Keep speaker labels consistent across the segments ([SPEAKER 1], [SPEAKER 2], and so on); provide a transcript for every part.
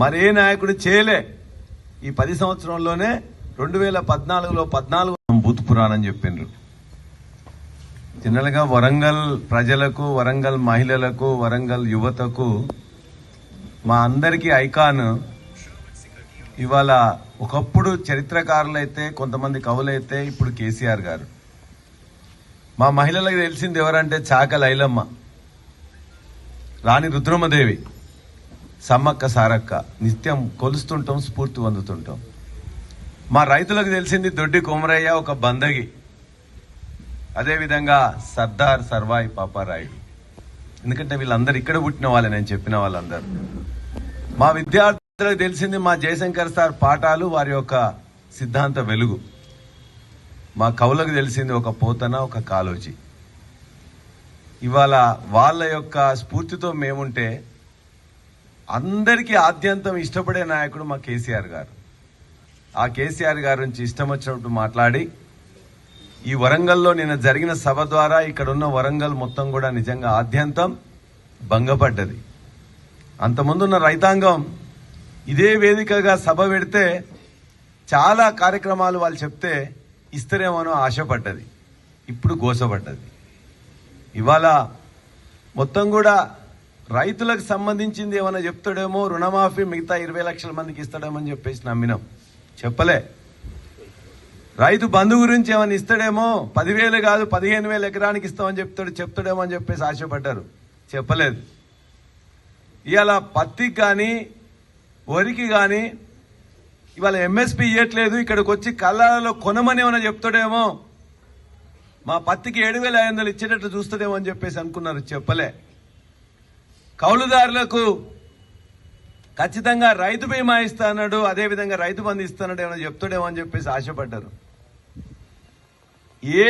[SPEAKER 1] మరే నాయకుడు చేయలే. ఈ పది సంవత్సరంలోనే రెండు వేల పద్నాలుగులో పద్నాలుగు బూత్ పురాణం చెప్పిండ్రు. జనరల్గా వరంగల్ ప్రజలకు వరంగల్ మహిళలకు వరంగల్ యువతకు మా అందరికీ ఐకాన్ ఇవాళ ఒకప్పుడు చరిత్రకారులైతే కొంతమంది కవులైతే ఇప్పుడు కేసీఆర్ గారు. మా మహిళలకు తెలిసింది ఎవరంటే చాక లైలమ్మ. రాణి రుద్రమదేవి. సమ్మక్క సారక్క నిత్యం కొలుస్తుంటాం స్ఫూర్తి పొందుతుంటాం. మా రైతులకు తెలిసింది దొడ్డి కొమరయ్య ఒక బందగి. అదేవిధంగా సర్దార్ సర్వాయి పాపారాయుడు ఎందుకంటే వీళ్ళందరూ ఇక్కడ పుట్టిన వాళ్ళే నేను చెప్పిన వాళ్ళందరూ. మా విద్యార్థులకు తెలిసింది మా జయశంకర్ సార్ పాఠాలు వారి యొక్క సిద్ధాంత వెలుగు. మా కవులకు తెలిసింది ఒక పోతన ఒక కాలోజీ. ఇవాళ వాళ్ళ యొక్క స్ఫూర్తితో మేముంటే అందరికీ ఆద్యంతం ఇష్టపడే నాయకుడు మా కేసీఆర్ గారు. ఆ కేసీఆర్ గారి నుంచి ఇష్టం వచ్చినట్టు మాట్లాడి ఈ వరంగల్లో నిన్న జరిగిన సభ ద్వారా ఇక్కడ ఉన్న వరంగల్ మొత్తం కూడా నిజంగా ఆద్యంతం భంగపడ్డది. అంతమందున్న రైతాంగం ఇదే వేదికగా సభ పెడితే చాలా కార్యక్రమాలు వాళ్ళు చెప్తే ఇస్తారేమోనో ఆశపడ్డది. ఇప్పుడు గోసపడ్డది ఇవాళ మొత్తం కూడా రైతులకు సంబంధించింది ఏమైనా చెప్తాడేమో రుణమాఫీ మిగతా ఇరవై లక్షల మందికి ఇస్తాడేమో అని చెప్పేసి నమ్మినాం. చెప్పలే. రైతు బంధు గురించి ఏమైనా ఇస్తాడేమో పదివేలు కాదు పదిహేను వేలు ఎకరానికి ఇస్తామని చెప్తాడు చెప్తాడేమో అని చెప్పేసి ఆశపడ్డారు. చెప్పలేదు. ఇవాళ పత్తికి కానీ వరికి కానీ ఇవాళ ఎంఎస్పి ఇవ్వట్లేదు ఇక్కడికి వచ్చి కళ్ళాలలో కొనమని ఏమైనా చెప్తాడేమో మా పత్తికి ఏడు వేల ఐదు వందలు ఇచ్చేటట్లు చూస్తాడేమో అని చెప్పేసి అనుకున్నారు. చెప్పలే. కౌలుదారులకు ఖచ్చితంగా రైతు బీమా ఇస్తా అన్నాడు అదేవిధంగా రైతు బంధు ఇస్తాడు ఏమైనా చెప్తాడేమో అని చెప్పేసి ఆశపడ్డారు.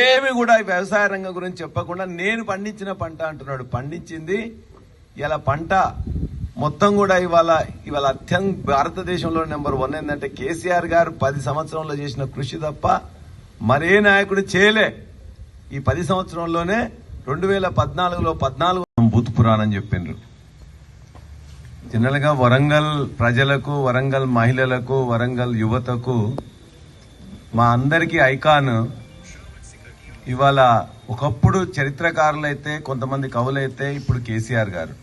[SPEAKER 1] ఏమి కూడా వ్యవసాయ రంగం గురించి చెప్పకుండా నేను పండించిన పంట అంటున్నాడు. పండించింది ఇలా పంట మొత్తం కూడా ఇవాళ ఇవాళ అత్యంత భారతదేశంలో నెంబర్ వన్ ఏంటంటే కేసీఆర్ గారు పది సంవత్సరంలో చేసిన కృషి తప్ప మరే నాయకుడు చేయలే. ఈ పది సంవత్సరంలోనే రెండు వేల పద్నాలుగులో పద్నాలుగు బూత్ పురాణం చెప్పిండ్రు. జనరల్గా వరంగల్ ప్రజలకు వరంగల్ మహిళలకు వరంగల్ యువతకు మా అందరికీ ఐకాన్ ఇవాళ ఒకప్పుడు చరిత్రకారులైతే కొంతమంది కవులైతే ఇప్పుడు కేసీఆర్ గారు.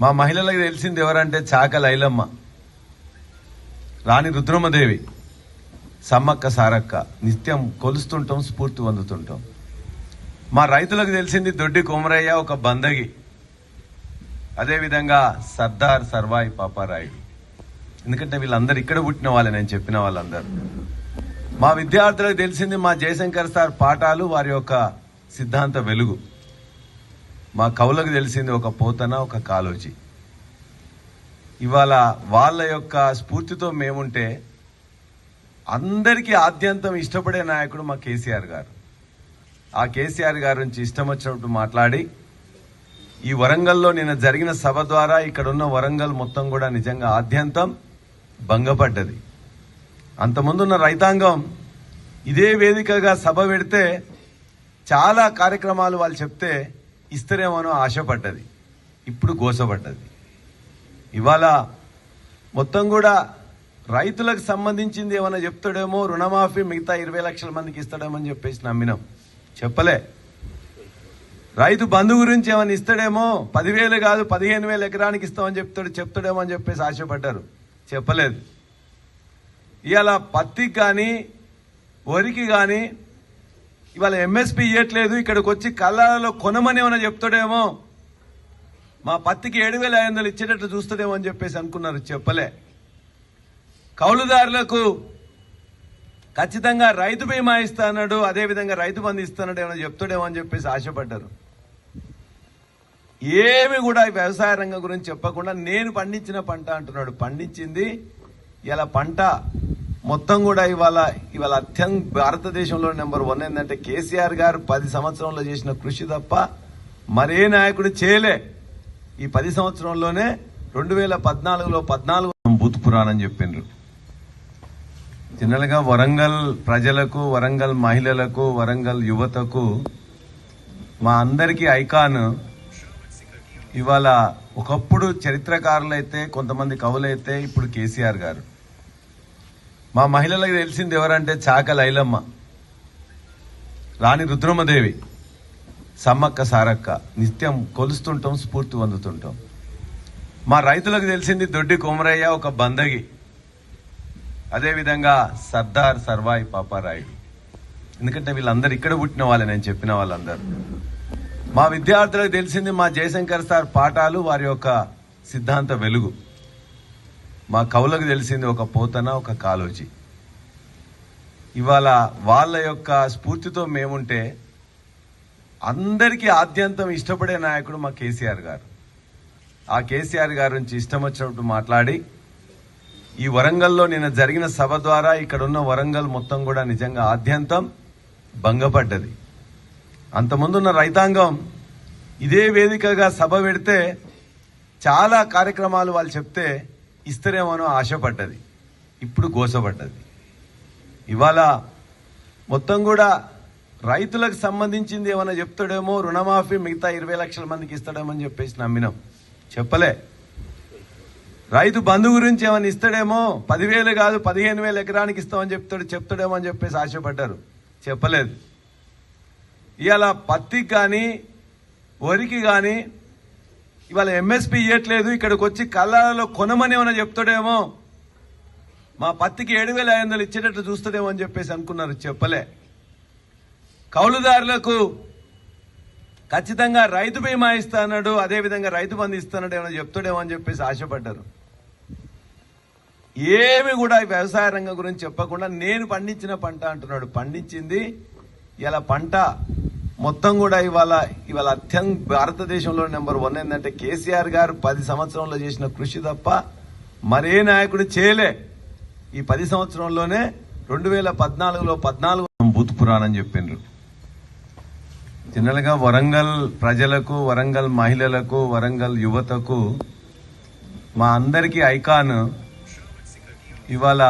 [SPEAKER 1] మా మహిళలకు తెలిసింది ఎవరంటే చాక లైలమ్మ రాణి రుద్రమదేవి సమ్మక్క సారక్క. నిత్యం కొలుస్తుంటాం స్ఫూర్తి పొందుతుంటాం. మా రైతులకు తెలిసింది దొడ్డి కొమరయ్య ఒక బందగి. అదేవిధంగా సర్దార్ సర్వాయి పాపారాయుడు. ఎందుకంటే వీళ్ళందరూ ఇక్కడ పుట్టిన వాళ్ళే నేను చెప్పిన వాళ్ళందరూ. మా విద్యార్థులకు తెలిసింది మా జయశంకర్ సార్ పాఠాలు వారి యొక్క సిద్ధాంత వెలుగు. మా కవులకు తెలిసింది ఒక పోతన ఒక కాలోజీ. ఇవాళ వాళ్ళ యొక్క స్ఫూర్తితో మేముంటే అందరికీ ఆద్యంతం ఇష్టపడే నాయకుడు మా కేసీఆర్ గారు. ఆ కేసీఆర్ గారి నుంచి ఇష్టం వచ్చినప్పుడు మాట్లాడి ఈ వరంగల్లో నిన్న జరిగిన సభ ద్వారా ఇక్కడ ఉన్న వరంగల్ మొత్తం కూడా నిజంగా ఆద్యంతం భంగపడ్డది. అంతమందున్న రైతాంగం ఇదే వేదికగా సభ పెడితే చాలా కార్యక్రమాలు వాళ్ళు చెప్తే ఇస్తారేమోనో ఆశపడ్డది. ఇప్పుడు గోసపడ్డది. ఇవాళ మొత్తం కూడా రైతులకు సంబంధించింది ఏమైనా చెప్తాడేమో రుణమాఫీ మిగతా ఇరవై లక్షల మందికి ఇస్తాడేమో అని చెప్పేసి నమ్మినాం. చెప్పలే. రైతు బంధు గురించి ఏమైనా ఇస్తాడేమో? పదివేలు కాదు పదిహేను వేలు ఎకరానికి ఇస్తామని చెప్తాడు చెప్తాడేమో అని చెప్పేసి ఆశపడ్డారు. చెప్పలేదు. ఇవాళ పత్తికి కానీ వరికి కానీ ఇవాళ ఎంఎస్పి ఇవ్వట్లేదు ఇక్కడికి వచ్చి కళ్ళాలలో కొనమని ఏమైనా చెప్తాడేమో? మా పత్తికి ఏడు వేల ఐదు వందలు ఇచ్చేటట్లు చూస్తాడేమో అని చెప్పేసి అనుకున్నారు చెప్పలే. కౌలుదారులకు ఖచ్చితంగా రైతు బీమా ఇస్తా అన్నాడు అదేవిధంగా రైతు బంధు ఇస్తానడు ఏమైనా చెప్తాడేమో అని చెప్పేసి ఆశపడ్డారు. ఏమి కూడా వ్యవసాయ రంగం గురించి చెప్పకుండా నేను పండించిన పంట అంటున్నాడు. పండించింది ఇలా పంట మొత్తం కూడా ఇవాళ ఇవాళ అత్యంత భారతదేశంలో నెంబర్ వన్ ఏంటంటే కేసీఆర్ గారు పది సంవత్సరంలో చేసిన కృషి తప్ప మరే నాయకుడు చేయలే. ఈ పది సంవత్సరంలోనే రెండు వేల పద్నాలుగులో పద్నాలుగు బూత్ పురాణం చెప్పిండ్రు. జనరల్గా వరంగల్ ప్రజలకు వరంగల్ మహిళలకు వరంగల్ యువతకు మా అందరికీ ఐకాన్ ఇవాళ ఒకప్పుడు చరిత్రకారులైతే కొంతమంది కవులైతే ఇప్పుడు కేసీఆర్ గారు. మా మహిళలకు తెలిసింది ఎవరంటే చాక లైలమ్మ రాణి రుద్రమదేవి సమ్మక్క సారక్క. నిత్యం కొలుస్తుంటాం స్ఫూర్తి పొందుతుంటాం. మా రైతులకు తెలిసింది దొడ్డి కొమరయ్య ఒక బందగి. అదేవిధంగా సర్దార్ సర్వాయి పాపారాయుడు. ఎందుకంటే వీళ్ళందరూ ఇక్కడ పుట్టిన వాళ్ళే నేను చెప్పిన వాళ్ళందరూ. మా విద్యార్థులకు తెలిసింది మా జయశంకర్ సార్ పాఠాలు వారి యొక్క సిద్ధాంత వెలుగు. మా కవులకు తెలిసింది ఒక పోతన ఒక కాలోజీ. ఇవాళ వాళ్ళ యొక్క స్ఫూర్తితో మేముంటే అందరికీ ఆద్యంతం ఇష్టపడే నాయకుడు మా కేసీఆర్ గారు. ఆ కేసీఆర్ గారి నుంచి ఇష్టం వచ్చినట్టు మాట్లాడి ఈ వరంగల్లో నిన్న జరిగిన సభ ద్వారా ఇక్కడ ఉన్న వరంగల్ మొత్తం కూడా నిజంగా ఆద్యంతం భంగపడ్డది. అంతకుముందున్న రైతాంగం ఇదే వేదికగా సభ పెడితే చాలా కార్యక్రమాలు వాళ్ళు చెప్తే ఇస్తారేమోనో ఆశపడ్డది. ఇప్పుడు గోసపడ్డది ఇవాళ మొత్తం కూడా రైతులకు సంబంధించింది ఏమైనా చెప్తాడేమో రుణమాఫీ మిగతా ఇరవై లక్షల మందికి ఇస్తాడేమో అని చెప్పేసి నమ్మినాం. చెప్పలే. రైతు బంధు గురించి ఏమైనా ఇస్తాడేమో పదివేలు కాదు పదిహేను వేలు ఎకరానికి ఇస్తామని చెప్తాడు చెప్తాడేమో అని చెప్పేసి ఆశపడ్డారు. చెప్పలేదు. ఇవాళ పత్తికి కానీ వరికి కానీ ఇవాళ ఎంఎస్పి ఇవ్వట్లేదు ఇక్కడికి వచ్చి కళ్ళాలలో కొనమని ఏమైనా చెప్తాడేమో. మా పత్తికి ఏడు వేల ఐదు వందలు ఇచ్చేటట్టు చూస్తాడేమో అని చెప్పేసి అనుకున్నారు చెప్పలే. కౌలుదారులకు ఖచ్చితంగా రైతు బీమా ఇస్తా అన్నాడు అదేవిధంగా రైతు బంధు ఇస్తానడు ఏమైనా చెప్తాడేమో అని చెప్పేసి ఆశపడ్డారు. ఏమి కూడా వ్యవసాయ రంగం గురించి చెప్పకుండా నేను పండించిన పంట అంటున్నాడు. పండించింది ఇలా పంట. మొత్తం కూడా ఇవాళ ఇవాళ అత్యంత భారతదేశంలో నెంబర్ వన్ ఏంటంటే కేసీఆర్ గారు పది సంవత్సరంలో చేసిన కృషి తప్ప మరే నాయకుడు చేయలే. ఈ పది సంవత్సరంలోనే రెండు వేల పద్నాలుగులో పద్నాలుగు బూత్ పురాణం చెప్పిండ్రు. జనరల్గా వరంగల్ ప్రజలకు వరంగల్ మహిళలకు వరంగల్ యువతకు మా అందరికీ ఐకాన్ ఇవాళ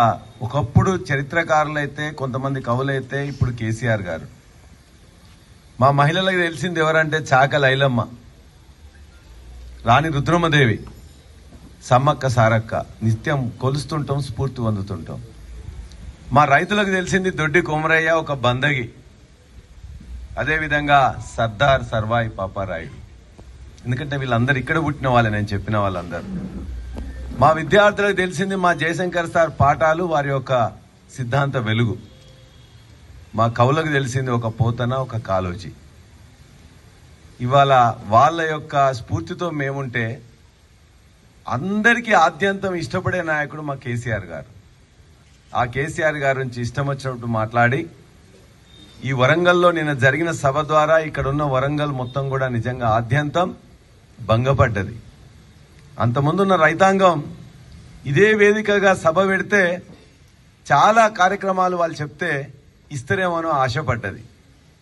[SPEAKER 1] ఒకప్పుడు చరిత్రకారులైతే కొంతమంది కవులైతే ఇప్పుడు కేసీఆర్ గారు. మా మహిళలకు తెలిసింది ఎవరంటే చాక లైలమ్మ రాణి రుద్రమదేవి సమ్మక్క సారక్క. నిత్యం కొలుస్తుంటాం స్ఫూర్తి పొందుతుంటాం. మా రైతులకు తెలిసింది దొడ్డి కొమరయ్య ఒక బందగి. అదేవిధంగా సర్దార్ సర్వాయి పాపారాయుడు. ఎందుకంటే వీళ్ళందరూ ఇక్కడ పుట్టిన వాళ్ళే నేను చెప్పిన వాళ్ళందరూ. మా విద్యార్థులకు తెలిసింది మా జయశంకర్ సార్ పాఠాలు వారి యొక్క సిద్ధాంత వెలుగు. మా కవులకు తెలిసింది ఒక పోతన ఒక కాలోజీ. ఇవాళ వాళ్ళ యొక్క స్ఫూర్తితో మేముంటే అందరికీ ఆద్యంతం ఇష్టపడే నాయకుడు మా కేసీఆర్ గారు. ఆ కేసీఆర్ గారి నుంచి ఇష్టం వచ్చినట్టు మాట్లాడి ఈ వరంగల్లో నిన్న జరిగిన సభ ద్వారా ఇక్కడ ఉన్న వరంగల్ మొత్తం కూడా నిజంగా ఆద్యంతం భంగపడ్డది. అంతకుముందున్న రైతాంగం ఇదే వేదికగా సభ పెడితే చాలా కార్యక్రమాలు వాళ్ళు చెప్తే ఇస్తారేమోనో ఆశపడ్డది.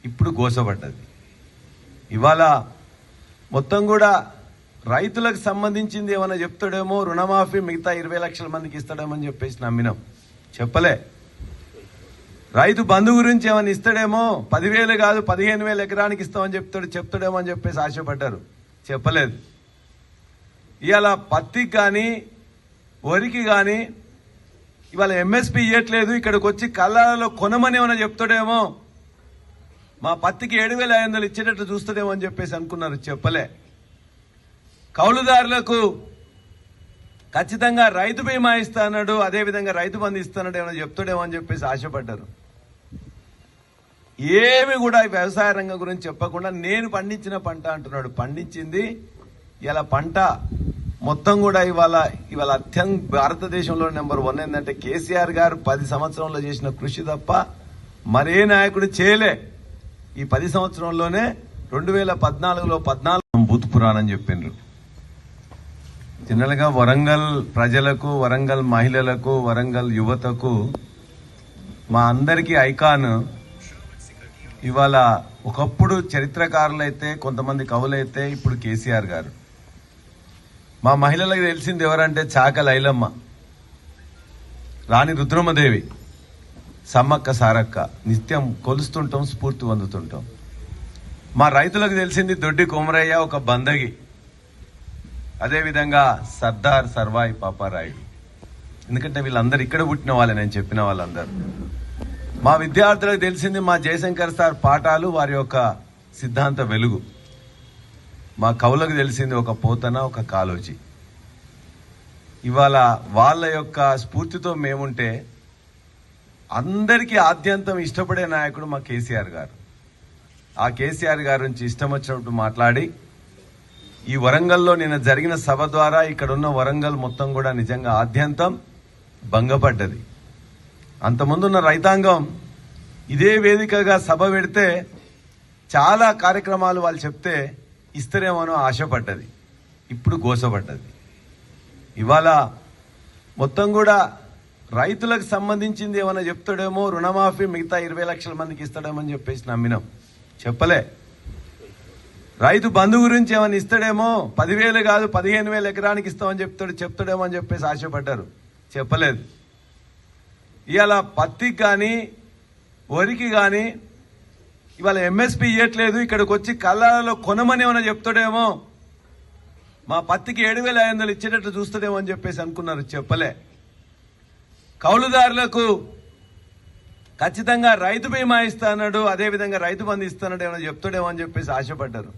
[SPEAKER 1] ఇప్పుడు గోసపడ్డది. ఇవాళ మొత్తం కూడా రైతులకు సంబంధించింది ఏమైనా చెప్తాడేమో రుణమాఫీ మిగతా ఇరవై లక్షల మందికి ఇస్తాడేమో అని చెప్పేసి నమ్మినాం. చెప్పలే. రైతు బంధు గురించి ఏమైనా ఇస్తాడేమో పదివేలు కాదు పదిహేను వేలు ఎకరానికి ఇస్తామని చెప్తాడు చెప్తాడేమో అని చెప్పేసి ఆశపడ్డారు. చెప్పలేదు. ఇవాళ పత్తికి కానీ వరికి కానీ ఇవాళ ఎంఎస్పి ఇవ్వట్లేదు ఇక్కడికి వచ్చి కళ్ళాలలో కొనమని ఏమైనా చెప్తాడేమో. మా పత్తికి ఏడు వేల ఐదు వందలు ఇచ్చేటట్టు చూస్తుందేమో అని చెప్పేసి అనుకున్నారు చెప్పలే. కౌలుదారులకు ఖచ్చితంగా రైతు బీమా ఇస్తా అన్నాడు అదేవిధంగా రైతు బంధు ఇస్తాడు ఏమైనా చెప్తాడేమో అని చెప్పేసి ఆశపడ్డారు. ఏమి కూడా వ్యవసాయ రంగం గురించి చెప్పకుండా నేను పండించిన పంట అంటున్నాడు. పండించింది ఇలా పంట. మొత్తం కూడా ఇవాళ ఇవాళ అత్యంత భారతదేశంలో నెంబర్ వన్ ఏంటంటే కేసీఆర్ గారు పది సంవత్సరంలో చేసిన కృషి తప్ప మరే నాయకుడు చేయలే. ఈ పది సంవత్సరంలోనే రెండు వేల పద్నాలుగులో పద్నాలుగు బూత్ పురాణం చెప్పిండ్రు. జనరల్గా వరంగల్ ప్రజలకు వరంగల్ మహిళలకు వరంగల్ యువతకు మా అందరికీ ఐకాన్ ఇవాళ ఒకప్పుడు చరిత్రకారులైతే కొంతమంది కవులైతే ఇప్పుడు కేసీఆర్ గారు. మా మహిళలకు తెలిసింది ఎవరంటే చాక లైలమ్మ రాణి రుద్రమదేవి సమ్మక్క సారక్క. నిత్యం కొలుస్తుంటాం స్ఫూర్తి పొందుతుంటాం. మా రైతులకు తెలిసింది దొడ్డి కొమరయ్య ఒక బందగి. అదేవిధంగా సర్దార్ సర్వాయి పాపారాయుడు ఎందుకంటే వీళ్ళందరూ ఇక్కడ పుట్టిన వాళ్ళే నేను చెప్పిన వాళ్ళందరూ. మా విద్యార్థులకు తెలిసింది మా జయశంకర్ సార్ పాఠాలు వారి యొక్క సిద్ధాంత వెలుగు. మా కవులకు తెలిసింది ఒక పోతన ఒక కాలోజీ. ఇవాళ వాళ్ళ యొక్క స్ఫూర్తితో మేముంటే అందరికీ ఆద్యంతం ఇష్టపడే నాయకుడు మా కేసీఆర్ గారు. ఆ కేసీఆర్ గారి నుంచి ఇష్టం వచ్చినట్టు మాట్లాడి ఈ వరంగల్లో నిన్న జరిగిన సభ ద్వారా ఇక్కడ ఉన్న వరంగల్ మొత్తం కూడా నిజంగా ఆద్యంతం భంగపడ్డది. అంతకుముందున్న రైతాంగం ఇదే వేదికగా సభ పెడితే చాలా కార్యక్రమాలు వాళ్ళు చెప్తే ఇస్తారేమోనో ఆశపడ్డది. ఇప్పుడు గోసపడ్డది ఇవాళ మొత్తం కూడా రైతులకు సంబంధించింది ఏమైనా చెప్తాడేమో రుణమాఫీ మిగతా ఇరవై లక్షల మందికి ఇస్తాడేమో అని చెప్పేసి నమ్మినాం. చెప్పలే. రైతు బంధు గురించి ఏమైనా ఇస్తాడేమో పదివేలు కాదు పదిహేను వేలు ఎకరానికి ఇస్తామని చెప్తాడు చెప్తాడేమో అని చెప్పేసి ఆశపడ్డారు. చెప్పలేదు. ఇవాళ పత్తికి కానీ వరికి కానీ ఇవాళ ఎంఎస్పీ ఇవ్వట్లేదు ఇక్కడికి వచ్చి కళ్ళాలలో కొనమని ఏమైనా చెప్తాడేమో. మా పత్తికి ఏడు వేల ఐదు వందలు ఇచ్చేటట్టు చూస్తాడేమో అని చెప్పేసి అనుకున్నారు చెప్పలే. కౌలుదారులకు ఖచ్చితంగా రైతు బీమా ఇస్తా అన్నాడు అదేవిధంగా రైతు బంధు ఇస్తాడు ఏమైనా చెప్తాడేమో అని చెప్పేసి ఆశపడ్డారు.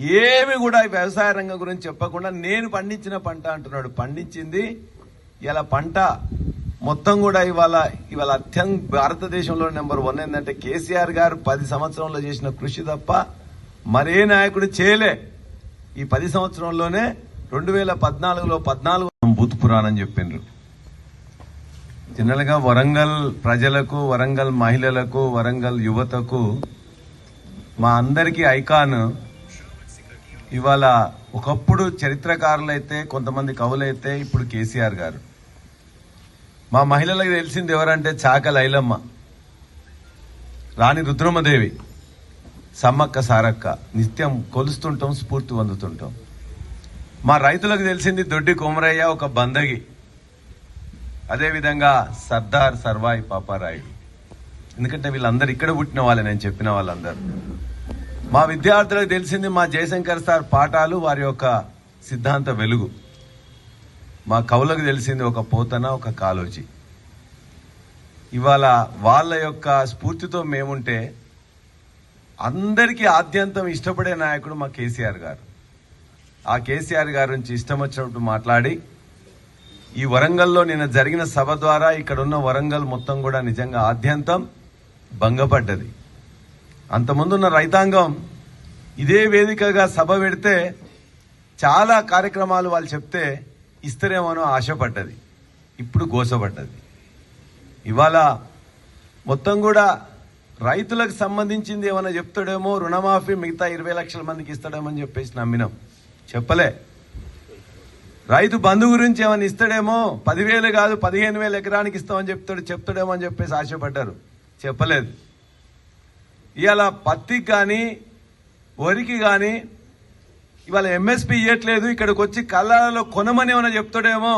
[SPEAKER 1] ఏమి కూడా వ్యవసాయ రంగం గురించి చెప్పకుండా నేను పండించిన పంట అంటున్నాడు. పండించింది ఇలా పంట. మొత్తం కూడా ఇవాళ ఇవాళ అత్యంత భారతదేశంలో నెంబర్ వన్ ఏంటంటే కేసీఆర్ గారు పది సంవత్సరంలో చేసిన కృషి తప్ప మరే నాయకుడు చేయలే. ఈ పది సంవత్సరంలోనే రెండు వేల పద్నాలుగులో పద్నాలుగు బూత్ పురాణం చెప్పిండ్రు. జనరల్గా వరంగల్ ప్రజలకు వరంగల్ మహిళలకు వరంగల్ యువతకు మా అందరికీ ఐకాన్. ఇవాళ ఒకప్పుడు చరిత్రకారులైతే కొంతమంది కవులైతే ఇప్పుడు కేసీఆర్ గారు. మా మహిళలకు తెలిసింది ఎవరంటే చాక లైలమ్మ రాణి రుద్రమదేవి సమ్మక్క సారక్క. నిత్యం కొలుస్తుంటాం స్ఫూర్తి పొందుతుంటాం. మా రైతులకు తెలిసింది దొడ్డి కొమరయ్య ఒక బందగి. అదేవిధంగా సర్దార్ సర్వాయి పాపారాయుడు ఎందుకంటే వీళ్ళందరూ ఇక్కడ పుట్టిన వాళ్ళే నేను చెప్పిన వాళ్ళందరూ. మా విద్యార్థులకు తెలిసింది మా జయశంకర్ సార్ పాఠాలు వారి యొక్క సిద్ధాంత వెలుగు. మా కవులకు తెలిసింది ఒక పోతన ఒక కాలోజీ ఇవాళ వాళ్ళ యొక్క స్ఫూర్తితో మేముంటే అందరికీ ఆద్యంతం ఇష్టపడే నాయకుడు మా కేసీఆర్ గారు. ఆ కేసీఆర్ గారి నుంచి ఇష్టం వచ్చినప్పుడు మాట్లాడి ఈ వరంగల్లో నిన్న జరిగిన సభ ద్వారా ఇక్కడ ఉన్న వరంగల్ మొత్తం కూడా నిజంగా ఆద్యంతం భంగపడ్డది. అంతకుముందున్న రైతాంగం ఇదే వేదికగా సభ పెడితే చాలా కార్యక్రమాలు వాళ్ళు చెప్తే ఇస్తారేమోనో ఆశపడ్డది. ఇప్పుడు గోసపడ్డది. ఇవాళ మొత్తం కూడా రైతులకు సంబంధించింది ఏమైనా చెప్తాడేమో రుణమాఫీ మిగతా ఇరవై లక్షల మందికి ఇస్తాడేమో అని చెప్పేసి నమ్మినాం. చెప్పలే. రైతు బంధు గురించి ఏమైనా ఇస్తాడేమో పదివేలు కాదు పదిహేను వేలు ఎకరానికి ఇస్తామని చెప్తాడు చెప్తాడేమో అని చెప్పేసి ఆశపడ్డారు. చెప్పలేదు. ఇవాళ పత్తికి కానీ వరికి కానీ ఇవాళ ఎంఎస్పి ఇవ్వట్లేదు ఇక్కడికి వచ్చి కళ్ళాలలో కొనమని ఏమైనా చెప్తాడేమో.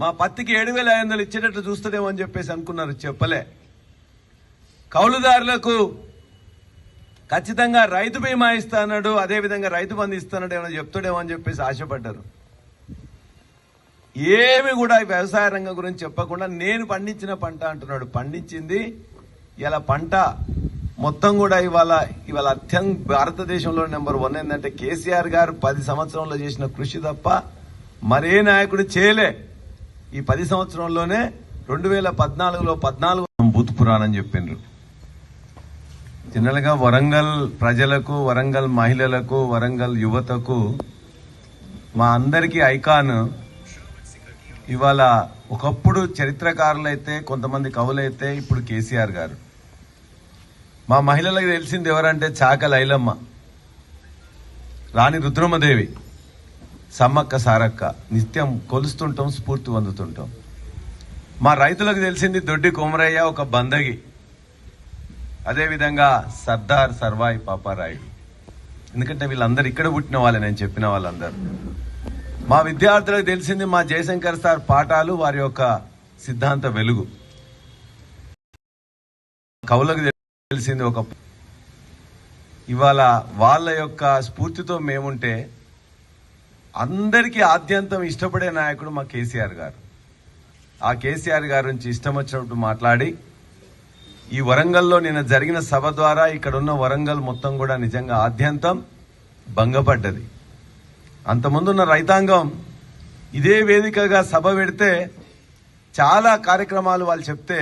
[SPEAKER 1] మా పత్తికి ఏడు వేల ఐదు వందలు ఇచ్చేటట్టు చూస్తాడేమో అని చెప్పేసి అనుకున్నారు చెప్పలే. కౌలుదారులకు ఖచ్చితంగా రైతు బీమా ఇస్తా అన్నాడు అదేవిధంగా రైతు బంధు ఇస్తాడు ఏమైనా చెప్తాడేమో అని చెప్పేసి ఆశపడ్డారు. ఏమి కూడా వ్యవసాయ రంగం గురించి చెప్పకుండా నేను పండించిన పంట అంటున్నాడు. పండించింది ఇలా పంట. మొత్తం కూడా ఇవాళ ఇవాళ అత్యంత భారతదేశంలో నెంబర్ వన్ ఏంటంటే కేసీఆర్ గారు పది సంవత్సరంలో చేసిన కృషి తప్ప మరే నాయకుడు చేయలే. ఈ పది సంవత్సరంలోనే రెండు వేల పద్నాలుగులో పద్నాలుగు బూత్ పురాణం చెప్పిండ్రు. జనరల్గా వరంగల్ ప్రజలకు వరంగల్ మహిళలకు వరంగల్ యువతకు మా అందరికీ ఐకాన్ ఇవాళ ఒకప్పుడు చరిత్రకారులైతే కొంతమంది కవులైతే ఇప్పుడు కేసీఆర్ గారు. మా మహిళలకు తెలిసింది ఎవరంటే చాక లైలమ్మ రాణి రుద్రమదేవి సమ్మక్క సారక్క. నిత్యం కొలుస్తుంటాం స్ఫూర్తి పొందుతుంటాం. మా రైతులకు తెలిసింది దొడ్డి కొమరయ్య ఒక బందగి. అదేవిధంగా సర్దార్ సర్వాయి పాపారాయుడు ఎందుకంటే వీళ్ళందరూ ఇక్కడ పుట్టిన వాళ్ళే నేను చెప్పిన వాళ్ళందరూ. మా విద్యార్థులకు తెలిసింది మా జయశంకర్ సార్ పాఠాలు వారి యొక్క సిద్ధాంత వెలుగు. కవులకు తెలిసింది ఒక ఇవాళ వాళ్ళ యొక్క స్ఫూర్తితో మేముంటే అందరికీ ఆద్యంతం ఇష్టపడే నాయకుడు మా కేసీఆర్ గారు. ఆ కేసీఆర్ గారి నుంచి ఇష్టం వచ్చినప్పుడు మాట్లాడి ఈ వరంగల్లో నిన్న జరిగిన సభ ద్వారా ఇక్కడ ఉన్న వరంగల్ మొత్తం కూడా నిజంగా ఆద్యంతం భంగపడ్డది. అంతముందున్న రైతాంగం ఇదే వేదికగా సభ పెడితే చాలా కార్యక్రమాలు వాళ్ళు చెప్తే